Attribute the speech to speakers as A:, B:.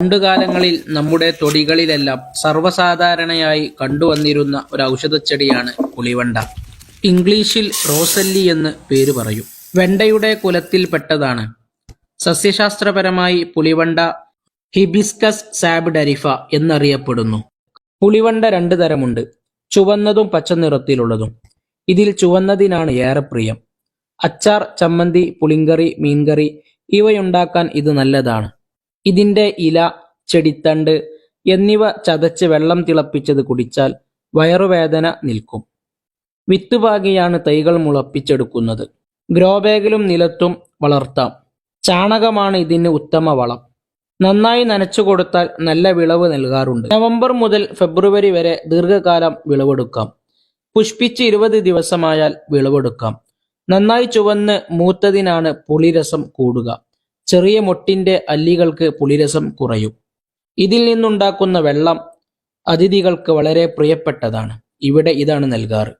A: പണ്ടുകാലങ്ങളിൽ നമ്മുടെ തൊടികളിലെല്ലാം സർവസാധാരണയായി കണ്ടുവന്നിരുന്ന ഒരു ഔഷധച്ചെടിയാണ് പുളിവണ്ട. ഇംഗ്ലീഷിൽ റോസല്ലി എന്ന് പേര് പറയും. വെണ്ടയുടെ കുലത്തിൽപ്പെട്ടതാണ് സസ്യശാസ്ത്രപരമായി പുളിവണ്ട ഹിബിസ്കസ് സാബ്ഡരിഫ എന്നറിയപ്പെടുന്നു. പുളിവണ്ട രണ്ട് തരമുണ്ട്. ചുവന്നതും പച്ച നിറത്തിലുള്ളതും ഇതിൽ ചുവന്നതിനാണ് ഏറെ പ്രിയം. അച്ചാർ ചമ്മന്തി പുളിങ്കറി മീൻകറി ഇവയുണ്ടാക്കാൻ ഇത് നല്ലതാണ്. ഇതിന്റെ ഇല ചെടിത്തണ്ട് എന്നിവ ചതച്ച് വെള്ളം തിളപ്പിച്ചത് കുടിച്ചാൽ വയറുവേദന നിൽക്കും. വിത്തുപാകിയാണ് തൈകൾ മുളപ്പിച്ചെടുക്കുന്നത്. ഗ്രോബാഗിലും നിലത്തും വളർത്താം. ചാണകമാണ് ഇതിന് ഉത്തമ വളം. നന്നായി നനച്ചു കൊടുത്താൽ നല്ല വിളവ് നൽകാറുണ്ട്. നവംബർ മുതൽ ഫെബ്രുവരി വരെ ദീർഘകാലം വിളവെടുക്കാം. പുഷ്പിച്ച് ഇരുപത് ദിവസമായാൽ വിളവെടുക്കാം. നന്നായി ചുവന്ന് മൂത്തതിനാണ് പുളിരസം കൂടുക. ചെറിയ മൊട്ടിന്റെ അല്ലികൾക്ക് പുളിരസം കുറയും. ഇതിൽ നിന്നുണ്ടാക്കുന്ന വെള്ളം അതിഥികൾക്ക് വളരെ പ്രിയപ്പെട്ടതാണ്. ഇവിടെ ഇതാണ് നൽകാറ്.